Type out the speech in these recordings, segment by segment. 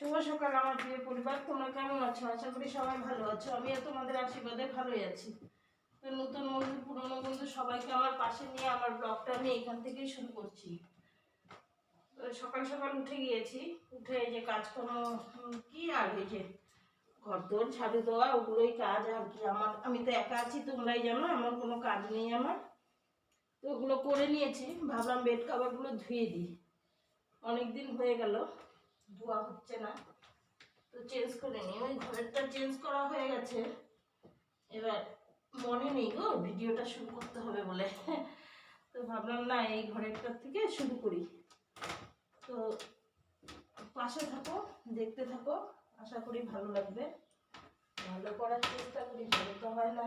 শুভ সকাল আমার প্রিয় পরিবার, তোমরা কেমন আছো? আশা করি সবাই ভালো আছো। আমিও তোমাদের আশীর্বাদে ভালোই আছি। তো নতুন বন্ধু, পুরনো বন্ধু সবাইকে আমার পাশে নিয়ে আমার ব্লগটা আমি এখান থেকেই শুরু করছি। তো সকাল সকাল উঠে গিয়েছি। উঠে এই যে কাজকর্ম কি আর এই যে ঘর দোর ঝাড়ু দেওয়া, ওগুলোই কাজ আর কি। আমার, আমি তো একা আছি, তোমরাই জানো আমার কোনো কাজ নেই আমার। তো ওগুলো করে নিয়েছি। ভাবলাম বেড কাভারগুলো ধুয়ে দিই। অনেক দিন হয়ে গেল। ধোয়া হচ্ছে না। তো চেঞ্জ করে নিই। ওই ঘরেরটা চেঞ্জ করা হয়ে গেছে। এবার মনে নেই গো, ভিডিওটা শুরু করতে হবে বলে। তো ভাবলাম, না, এই ঘরেরটার থেকে শুরু করি। তো পাশে থাকো, দেখতে থাকো। আশা করি ভালো লাগবে। ভালো করার চেষ্টা করি, ভালো তো হয় না।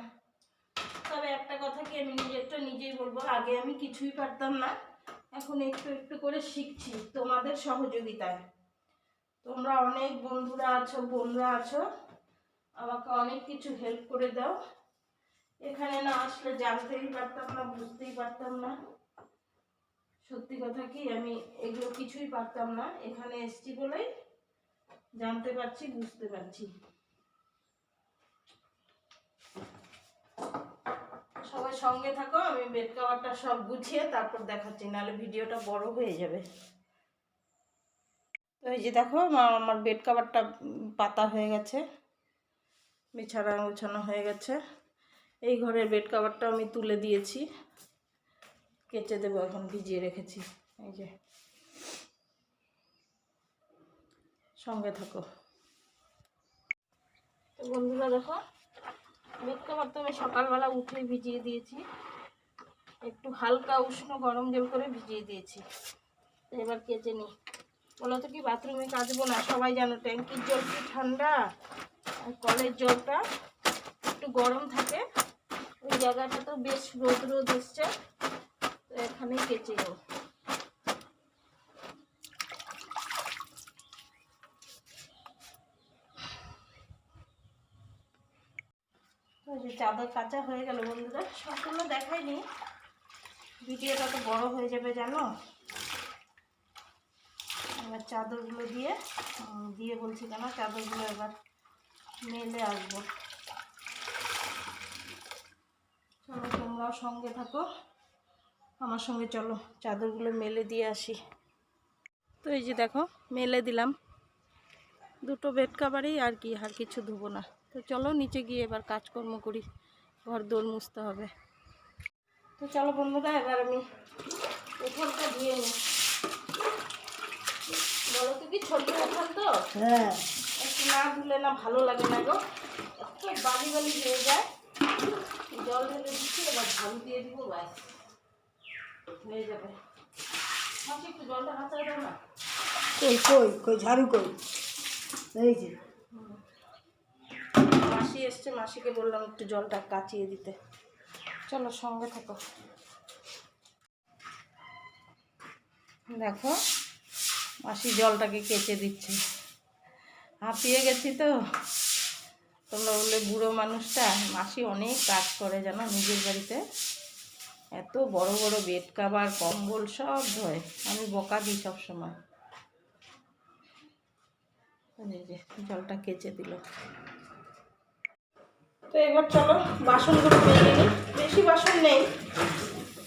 তবে একটা কথা কি, আমি নিজেরটা নিজেই বলব, আগে আমি কিছুই পারতাম না। এখন একটু একটু করে শিখছি তোমাদের সহযোগিতায়। তোমরা অনেক বন্ধুরা আছো, বোনরা আছো। আমাকে অনেক কিছু হেল্প করে দাও। এখানে না আসলে জানতেই পারতাম না, বুঝতেই পারতাম না। সত্যি কথা কি, আমি এগুলো কিছুই পারতাম না। এখানে এসছি বলেই জানতে পারছি, বুঝতে পারছি। সবাই সঙ্গে থাকো, আমি বেড কাভারটা সব গুছিয়ে তারপর দেখাচ্ছি, নাহলে ভিডিওটা বড় হয়ে যাবে। তো এই যে দেখো আমার বেড কাভারটা পাতা হয়ে গেছে, বিছানা গোছানো হয়ে গেছে। এই ঘরের বেড কাভারটা আমি তুলে দিয়েছি, কেচে দেবো, এখন ভিজিয়ে রেখেছি। এই যে, সঙ্গে থাকো। তো বন্ধুরা দেখো বেড কাভার তো আমি সকালবেলা উঠে ভিজিয়ে দিয়েছি, একটু হালকা উষ্ণ গরম জল করে ভিজিয়ে দিয়েছি। এবার কেচে নিই। বলো তো কি বাথরুমে কাচবো না? সবাই জানো ট্যাঙ্কির জল কি ঠান্ডা? আর কলের জলটা একটু গরম থাকে। ওই জায়গাটা তো বেশ রোদ রোদ এসছে। তো এখানেই কেচে যে চাদর কাঁচা হয়ে গেল বন্ধুরা। সম্পূর্ণ দেখাইনি। ভিডিওটা তো বড় হয়ে যাবে, জানো? এবার চাদরগুলো দিয়ে দিয়ে বলছি কেন চাদরগুলো এবার মেলে আসব চলো তোমরাও সঙ্গে থাকো, আমার সঙ্গে চলো, চাদরগুলো মেলে দিয়ে আসি। তো এই যে দেখো, মেলে দিলাম। দুটো বেড কাভারই আর কি, আর কিছু ধুবো না। তো চলো নিচে গিয়ে এবার কাজকর্ম করি, ঘর দোল মুছতে হবে। তো চলো বন্ধুরা, এবার আমি উঠোনটা ধুয়ে নিই। ছোট উঠান তো? হ্যাঁ। একটু না ধুলে না ভালো লাগে না গো। এত বালি বালি হয়ে যায়। জল ঢেলে দিচ্ছি এবার ঝাড়ু দিয়ে দিব ব্যাস। হয়ে যাবে। মাসি একটু জলটা হাতায় দাও না? কই কই কই ঝাড়ু কই? এই যে। মাসি এসছে মাসিকে বললাম একটু জলটা কাচিয়ে দিতে। চলো সঙ্গে থাকো। দেখো মাসি জলটাকে কেচে দিচ্ছে। হাঁপিয়ে গেছি তো। তোমরা বললে বুড়ো মানুষটা, মাসি অনেক কাজ করে জানো নিজের বাড়িতে। এত বড় বড় বেড কাভার, কম্বল সব ধোয়। আমি বকা দিই সব সময় যে জলটা কেচে দিল। তো এবার চলো বাসনগুলো মেজে নিই। বেশি বাসন নেই।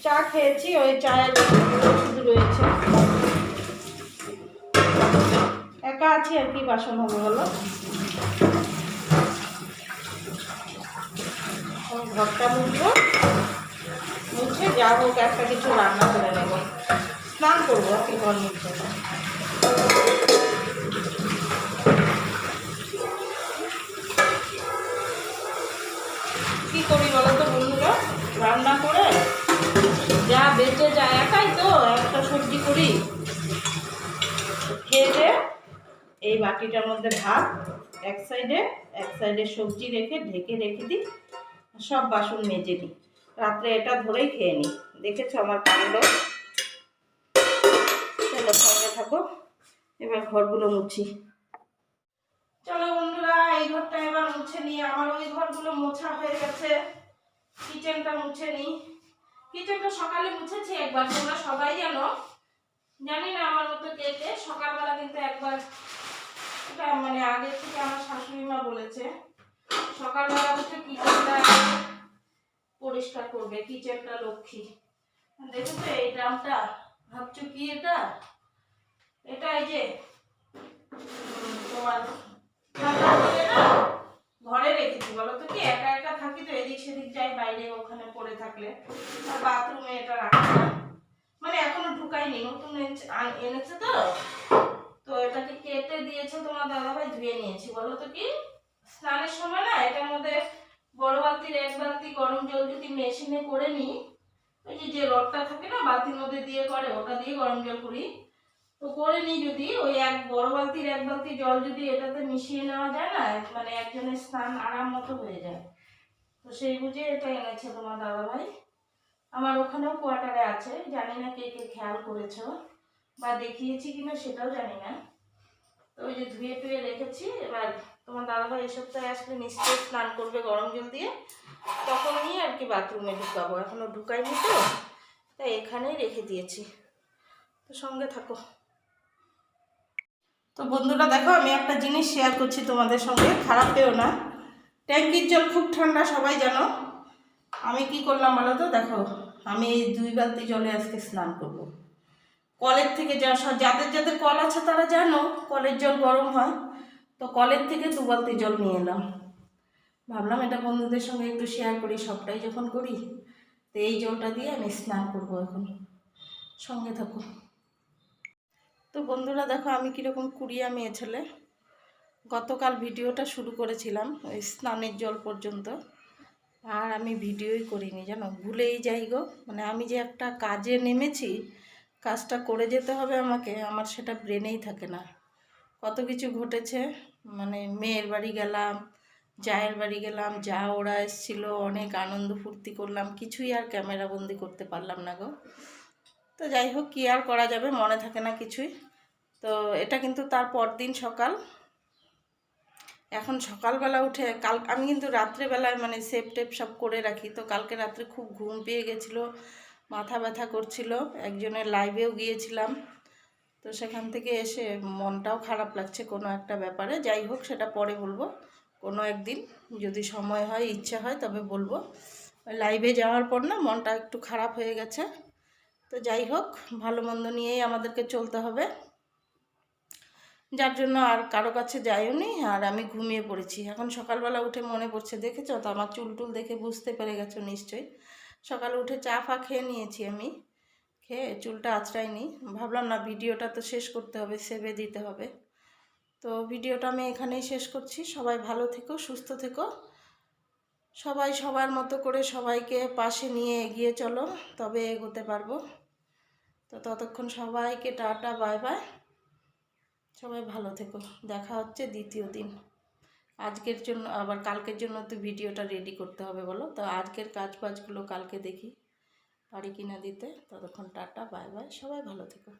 চা খেয়েছি, ওই চায়ের শুধু রয়েছে। আছি আর কি বাসন হবে বলো ঘরটা মুছবো। মুছে যা হোক একটা কিছু রান্না করে নেব। স্নান করব আর কি ঘর মুছে কি করি বলো তো বন্ধুরা রান্না করে যা বেঁচে যায় একাই তো একটা সবজি করি খেয়ে দিয়ে এই বাটিটার মধ্যে ভাত এক সাইডে এক সাইডে সবজি রেখে ঢেকে রেখে দিই, সব বাসন মেজে নিই রাত্রে এটা ধরেই খেয়ে নিই। দেখেছ আমার কাণ্ড? চলো সঙ্গে থাকো, এবার ঘরগুলো মুছি। চলো বন্ধুরা, এই ঘরটা এবার মুছে নিই। আমার ওই ঘরগুলো মোছা হয়ে গেছে। কিচেনটা মুছে নিই। কিচেনটা সকালে মুছেছি একবার, তোমরা সবাই জানো। জানি না আমার মতো কে, সকালবেলা কিন্তু একবার অনেকটা মানে আগে থেকে আমার শাশুড়ি মা বলেছে। সকালবেলা উঠে কিচেনটা পরিষ্কার করবে কিচেনটা লক্ষ্মী। দেখেছ এই ড্রামটা, ভাবছ কি এটা? এটা এই যে তোমার ঘরে রেখেছি। বলো তো কি, একা একা থাকি তো, এদিক সেদিক যাই, বাইরে ওখানে পড়ে থাকলে। আর বাথরুমে এটা রাখা মানে এখনও ঢুকাইনি, নতুন এনেছে তো? তো এটাকে কেটে দিয়েছে, তোমার দাদাভাই ধুয়ে নিয়েছি। বলো তো কি? স্নানের সময় না, এটার মধ্যে বড় বালতির এক বালতি গরম জল যদি মেশিনে করে নিই, ওই যে যে রডটা থাকে না, বালতির মধ্যে দিয়ে করে, ওটা দিয়ে গরম জল করি। তো করে নিই যদি, ওই এক বড় বালতির এক বালতি জল যদি এটাতে মিশিয়ে নেওয়া যায় না মানে একজনের স্নান আরাম মতো হয়ে যায়। তো সেই বুঝে এটা এনেছে তোমার দাদাভাই। আমার ওখানেও কোয়ার্টারে আছে, জানি না কে কে খেয়াল করেছ। বা দেখিয়েছি কিনা সেটাও জানি না। তো ওই যে ধুয়ে টুয়ে রেখেছি, এবার তোমার দাদাভাই এই সপ্তাহে আসলে নিশ্চয়ই স্নান করবে গরম জল দিয়ে। তখন নিয়ে আর কি বাথরুমে ঢুকাবো, এখনও ঢুকাইনি তো, তাই এখানেই রেখে দিয়েছি। তো সঙ্গে থাকো। তো বন্ধুরা, দেখো, আমি একটা জিনিস শেয়ার করছি তোমাদের সঙ্গে, খারাপ পেও না। ট্যাঙ্কির জল খুব ঠান্ডা, সবাই জানো। আমি কি করলাম বলো তো, দেখো, আমি এই দুই বালতি জলে আজকে স্নান করব। কলের থেকে যা যাদের যাদের কল আছে তারা জানো, কলের জল গরম হয়। তো কলের থেকে দু বালতি জল নিয়ে এলাম। ভাবলাম এটা বন্ধুদের সঙ্গে একটু শেয়ার করি, সবটাই যখন করি, তো এই জলটা দিয়ে আমি স্নান করব এখন। সঙ্গে থাকো। তো বন্ধুরা দেখো, আমি কীরকম কুড়িয়া মেয়ে ছেলে। গতকাল ভিডিওটা শুরু করেছিলাম, ওই স্নানের জল পর্যন্ত। আর আমি ভিডিওই করিনি, জানো? ভুলেই যাই গো। মানে আমি যে একটা কাজে নেমেছি কাজটা করে যেতে হবে আমাকে, আমার সেটা ব্রেনেই থাকে না। কত কিছু ঘটেছে মানে মেয়ের বাড়ি গেলাম, জায়ের বাড়ি গেলাম, যা ওরা এসেছিল, অনেক আনন্দ ফুর্তি করলাম, কিছুই আর ক্যামেরা বন্দি করতে পারলাম না গো। তো যাই হোক, কী আর করা যাবে, মনে থাকে না কিছুই। তো এটা কিন্তু তার পরদিন সকাল। এখন সকালবেলা উঠে, কাল, আমি কিন্তু রাত্রেবেলায় মানে সেপ টেপ সব করে রাখি। তো কালকে রাত্রে খুব ঘুম পেয়ে গেছিল। মাথা ব্যথা করছিল। একজনের লাইভেও গিয়েছিলাম। তো সেখান থেকে এসে মনটাও খারাপ লাগছে কোনো একটা ব্যাপারে। যাই হোক, সেটা পরে বলব। কোনো একদিন যদি সময় হয়, ইচ্ছা হয়, তবে বলব। লাইভে যাওয়ার পর না, মনটা একটু খারাপ হয়ে গেছে। তো যাই হোক, ভালো মন্দ নিয়েই আমাদেরকে চলতে হবে। যার জন্য আর কারও কাছে যাইও নি, আর আমি ঘুমিয়ে পড়েছি। এখন সকালবেলা উঠে মনে পড়ছে, দেখেছ তো, আমার চুল টুল দেখে বুঝতে পেরে গেছো নিশ্চয়ই। সকালে উঠে চা ফা খেয়ে নিয়েছি আমি। খেয়ে চুলটা আঁচড়াইনি। ভাবলাম না ভিডিওটা তো শেষ করতে হবে, সেভে দিতে হবে। তো ভিডিওটা আমি এখানেই শেষ করছি। সবাই ভালো থেকো, সুস্থ থেকো। সবাই সবার মতো করে সবাইকে পাশে নিয়ে এগিয়ে চলো, তবে এগোতে পারব। তো ততক্ষণ সবাইকে টাটা, বাই বাই। সবাই ভালো থেকো। দেখা হচ্ছে দ্বিতীয় দিন। আজকের জন্য, আবার কালকের জন্য তো ভিডিওটা রেডি করতে হবে বলো। তো আজকের কাজ বাজগুলো কালকে দেখি, পারি কিনা দিতে। ততক্ষণ টাটা বাই বাই সবাই ভালো থেকো।